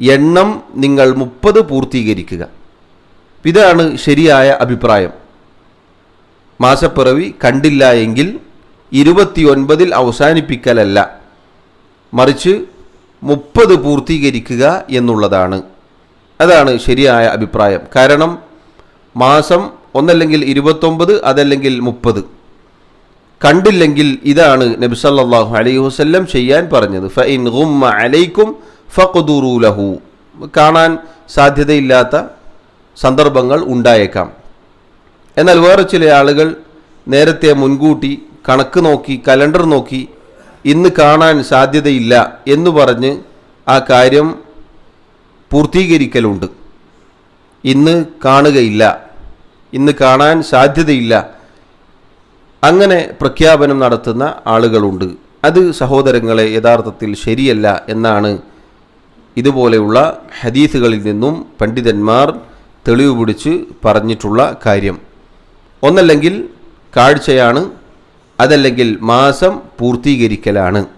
എണ്ണം നിങ്ങൾ മുപ്പത് പൂർത്തീകരിക്കുക. ഇതാണ് ശരിയായ അഭിപ്രായം. മാസപ്പിറവി കണ്ടില്ല എങ്കിൽ ഇരുപത്തിയൊൻപതിൽ അവസാനിപ്പിക്കലല്ല. മറിച്ച് മുപ്പത് പൂർത്തീകരിക്കുക എന്നുള്ളതാണ്. അതാണ് ശരിയായ അഭിപ്രായം. കാരണം മാസം ഒന്നല്ലെങ്കിൽ ഇരുപത്തൊമ്പത് അതല്ലെങ്കിൽ മുപ്പത്. കണ്ടില്ലെങ്കിൽ ഇതാണ് നബി സല്ലല്ലാഹു അലൈഹി വസല്ലം ചെയ്യാൻ പറഞ്ഞത്. ഇൻ ഗുമ്മ അലൈക്കും ഫുറൂലഹു ലഹു. കാണാൻ സാധ്യതയില്ലാത്ത സന്ദർഭങ്ങൾ ഉണ്ടായേക്കാം. എന്നാൽ വേറെ ചില ആളുകൾ നേരത്തെ മുൻകൂട്ടി കണക്ക് നോക്കി കലണ്ടർ നോക്കി ഇന്ന് കാണാൻ സാധ്യതയില്ല എന്ന് പറഞ്ഞ് ആ കാര്യം പൂർത്തീകരിക്കലുണ്ട്. ഇന്ന് കാണുകയില്ല. ഇന്ന് കാണാൻ സാധ്യതയില്ല. അങ്ങനെ പ്രഖ്യാപനം നടത്തുന്ന ആളുകളുണ്ട്. അത് സഹോദരങ്ങളെ യഥാർത്ഥത്തിൽ ശരിയല്ല എന്നാണ് ഇതുപോലെയുള്ള ഹദീസുകളിൽ നിന്നും പണ്ഡിതന്മാർ തെളിവ് പിടിച്ച് പറഞ്ഞിട്ടുള്ള കാര്യം. ഒന്നല്ലെങ്കിൽ കാഴ്ചയാണ് അതല്ലെങ്കിൽ മാസം പൂർത്തീകരിക്കലാണ്.